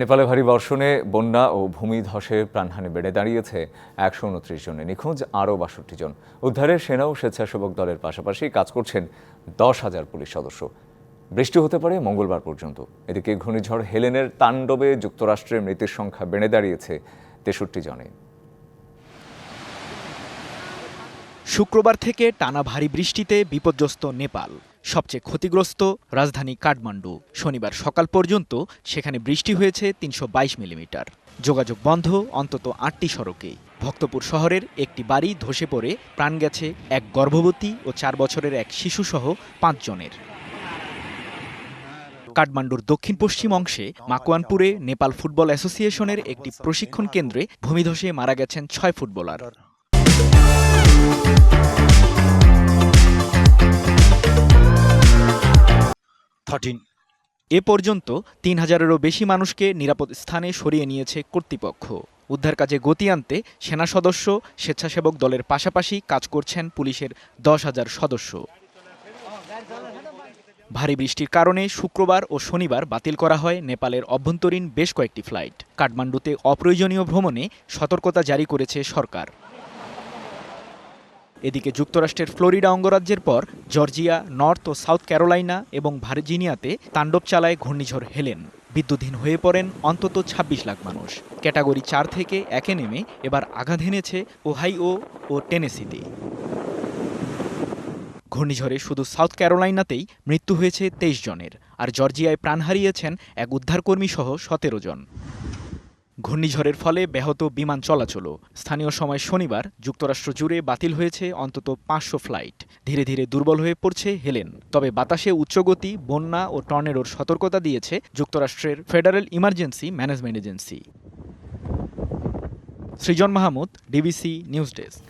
নেপালে ভারী বর্ষণে বন্যা ও ভূমিধসে প্রাণহানি বেড়ে দাঁড়িয়েছে একশো উনত্রিশ জনে নিখোঁজ, আরও বাষট্টি জন। উদ্ধারে সেনা ও স্বেচ্ছাসেবক দলের পাশাপাশি কাজ করছেন দশ হাজার পুলিশ সদস্য। বৃষ্টি হতে পারে মঙ্গলবার পর্যন্ত। এদিকে ঘূর্ণিঝড় হেলেনের তাণ্ডবে যুক্তরাষ্ট্রের মৃতের সংখ্যা বেড়ে দাঁড়িয়েছে তেষট্টি জনে। শুক্রবার থেকে টানা ভারী বৃষ্টিতে বিপর্যস্ত নেপাল। সবচেয়ে ক্ষতিগ্রস্ত রাজধানী কাঠমান্ডু। শনিবার সকাল পর্যন্ত সেখানে বৃষ্টি হয়েছে তিনশো বাইশ মিলিমিটার। যোগাযোগ বন্ধ অন্তত আটটি সড়কে। ভক্তপুর শহরের একটি বাড়ি ধসে পড়ে, প্রাণ গেছে এক গর্ভবতী ও চার বছরের এক শিশুসহ পাঁচজনের কাঠমান্ডুর দক্ষিণ পশ্চিম অংশে মাকুয়ানপুরে নেপাল ফুটবল অ্যাসোসিয়েশনের একটি প্রশিক্ষণ কেন্দ্রে ভূমিধসে মারা গেছেন ছয় ফুটবলার। থার্টিন এ পর্যন্ত তিন হাজারেরও বেশি মানুষকে নিরাপদ স্থানে সরিয়ে নিয়েছে কর্তৃপক্ষ। উদ্ধার কাজে গতি আনতে সেনা সদস্য, স্বেচ্ছাসেবক দলের পাশাপাশি কাজ করছেন পুলিশের দশ হাজার সদস্য। ভারী বৃষ্টির কারণে শুক্রবার ও শনিবার বাতিল করা হয় নেপালের অভ্যন্তরীণ বেশ কয়েকটি ফ্লাইট। কাঠমান্ডুতে অপ্রয়োজনীয় ভ্রমণে সতর্কতা জারি করেছে সরকার। এদিকে যুক্তরাষ্ট্রের ফ্লোরিডা অঙ্গরাজ্যের পর জর্জিয়া, নর্থ ও সাউথ ক্যারোলাইনা এবং ভার্জিনিয়াতে তাণ্ডব চালায় ঘূর্ণিঝড় হেলেন। বিদ্যুৎহীন হয়ে পড়েন অন্তত ২৬ লাখ মানুষ। ক্যাটাগরি চার থেকে একে নেমে এবার আঘাত হেনেছে ওহাইও ও টেনেসিতে। ঘূর্ণিঝড়ে শুধু সাউথ ক্যারোলাইনাতেই মৃত্যু হয়েছে তেইশ জনের, আর জর্জিয়ায় প্রাণ হারিয়েছেন এক উদ্ধারকর্মী সহ সতেরো জন। ঘূর্ণিঝড়ের ফলে ব্যাহত বিমান চলাচল স্থানীয় সময় শনিবার যুক্তরাষ্ট্র জুড়ে বাতিল হয়েছে অন্তত পাঁচশো ফ্লাইট। ধীরে ধীরে দুর্বল হয়ে পড়ছে হেলেন। তবে বাতাসে উচ্চগতি, বন্যা ও টর্নেডোর সতর্কতা দিয়েছে যুক্তরাষ্ট্রের federal emergency management agency. Srijan Mahmud, DBC news desk.